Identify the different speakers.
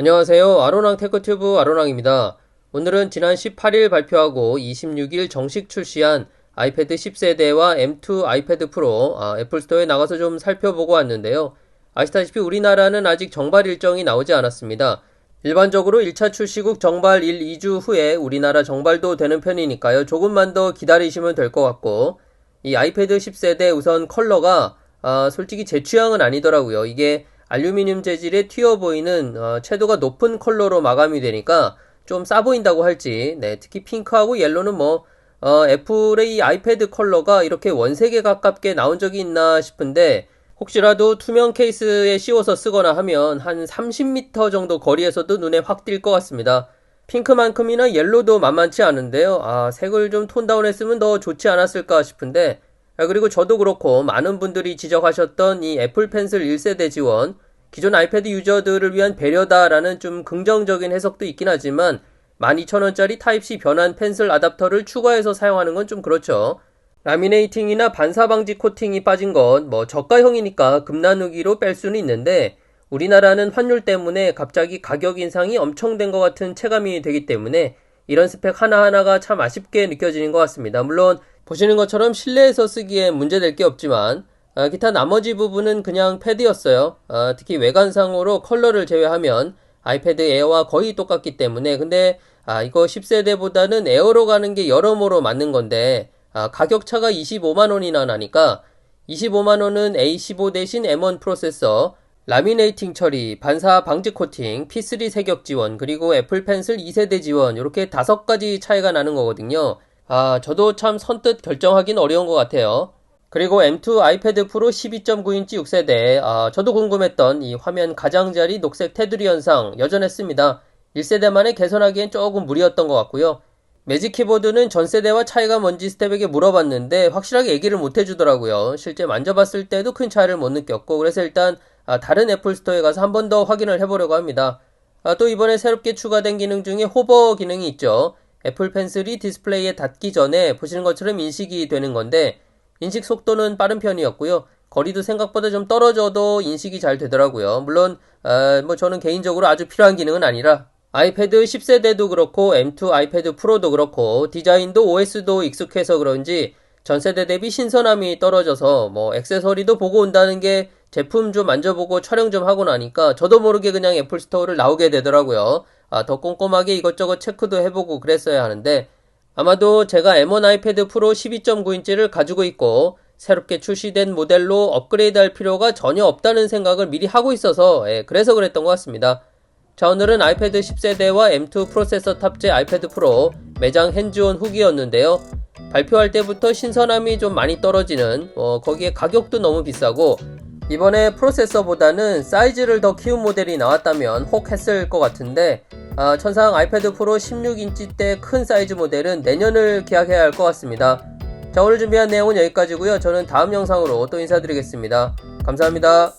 Speaker 1: 안녕하세요. 아로랑 테크튜브 아로랑입니다. 오늘은 지난 18일 발표하고 26일 정식 출시한 아이패드 10세대와 M2 아이패드 프로 아, 애플스토어에 나가서 좀 살펴보고 왔는데요. 아시다시피 우리나라는 아직 정발 일정이 나오지 않았습니다. 일반적으로 1차 출시국 정발 1, 2주 후에 우리나라 정발도 되는 편이니까요. 조금만 더 기다리시면 될 것 같고 이 아이패드 10세대 우선 컬러가 아, 솔직히 제 취향은 아니더라고요. 이게 알루미늄 재질의 튀어 보이는 어, 채도가 높은 컬러로 마감이 되니까 좀 싸 보인다고 할지 네, 특히 핑크하고 옐로는 뭐 어, 애플의 이 아이패드 컬러가 이렇게 원색에 가깝게 나온 적이 있나 싶은데 혹시라도 투명 케이스에 씌워서 쓰거나 하면 한 30m 정도 거리에서도 눈에 확 띌 것 같습니다. 핑크만큼이나 옐로도 만만치 않은데요. 아, 색을 좀 톤다운 했으면 더 좋지 않았을까 싶은데 아, 그리고 저도 그렇고 많은 분들이 지적하셨던 이 애플 펜슬 1세대 지원 기존 아이패드 유저들을 위한 배려다라는 좀 긍정적인 해석도 있긴 하지만 12,000원짜리 타입C 변환 펜슬 아답터를 추가해서 사용하는 건 좀 그렇죠. 라미네이팅이나 반사 방지 코팅이 빠진 건 뭐 저가형이니까 금 나누기로 뺄 수는 있는데 우리나라는 환율 때문에 갑자기 가격 인상이 엄청 된 것 같은 체감이 되기 때문에 이런 스펙 하나하나가 참 아쉽게 느껴지는 것 같습니다. 물론 보시는 것처럼 실내에서 쓰기에 문제될 게 없지만 아, 기타 나머지 부분은 그냥 패드였어요. 아, 특히 외관상으로 컬러를 제외하면 아이패드 에어와 거의 똑같기 때문에 근데 아, 이거 10세대보다는 에어로 가는 게 여러모로 맞는 건데 아, 가격 차가 25만 원이나 나니까 25만 원은 A15 대신 M1 프로세서 라미네이팅 처리, 반사 방지 코팅, P3 세격 지원, 그리고 애플 펜슬 2세대 지원 이렇게 다섯 가지 차이가 나는 거거든요. 아, 저도 참 선뜻 결정하긴 어려운 것 같아요. 그리고 M2 아이패드 프로 12.9인치 6세대, 아, 저도 궁금했던 이 화면 가장자리 녹색 테두리 현상 여전했습니다. 1세대만에 개선하기엔 조금 무리였던 것 같고요. 매직 키보드는 전 세대와 차이가 뭔지 스텝에게 물어봤는데 확실하게 얘기를 못 해주더라고요. 실제 만져봤을 때도 큰 차이를 못 느꼈고 그래서 일단 아, 다른 애플 스토어에 가서 한 번 더 확인을 해보려고 합니다. 아, 또 이번에 새롭게 추가된 기능 중에 호버 기능이 있죠. 애플 펜슬이 디스플레이에 닿기 전에 보시는 것처럼 인식이 되는 건데 인식 속도는 빠른 편이었고요. 거리도 생각보다 좀 떨어져도 인식이 잘 되더라고요. 물론 아, 뭐 저는 개인적으로 아주 필요한 기능은 아니라 아이패드 10세대도 그렇고 M2 아이패드 프로도 그렇고 디자인도 OS도 익숙해서 그런지 전 세대 대비 신선함이 떨어져서 뭐 액세서리도 보고 온다는 게 제품 좀 만져보고 촬영 좀 하고 나니까 저도 모르게 그냥 애플 스토어를 나오게 되더라고요. 아, 더 꼼꼼하게 이것저것 체크도 해보고 그랬어야 하는데 아마도 제가 M1 아이패드 프로 12.9인치를 가지고 있고 새롭게 출시된 모델로 업그레이드 할 필요가 전혀 없다는 생각을 미리 하고 있어서 예, 그래서 그랬던 것 같습니다. 자 오늘은 아이패드 10세대와 M2 프로세서 탑재 아이패드 프로 매장 핸즈온 후기였는데요. 발표할 때부터 신선함이 좀 많이 떨어지는 어, 거기에 가격도 너무 비싸고 이번에 프로세서보다는 사이즈를 더 키운 모델이 나왔다면 혹 했을 것 같은데 아, 천상 아이패드 프로 16인치 대 큰 사이즈 모델은 내년을 계약해야 할 것 같습니다. 자 오늘 준비한 내용은 여기까지고요. 저는 다음 영상으로 또 인사드리겠습니다. 감사합니다.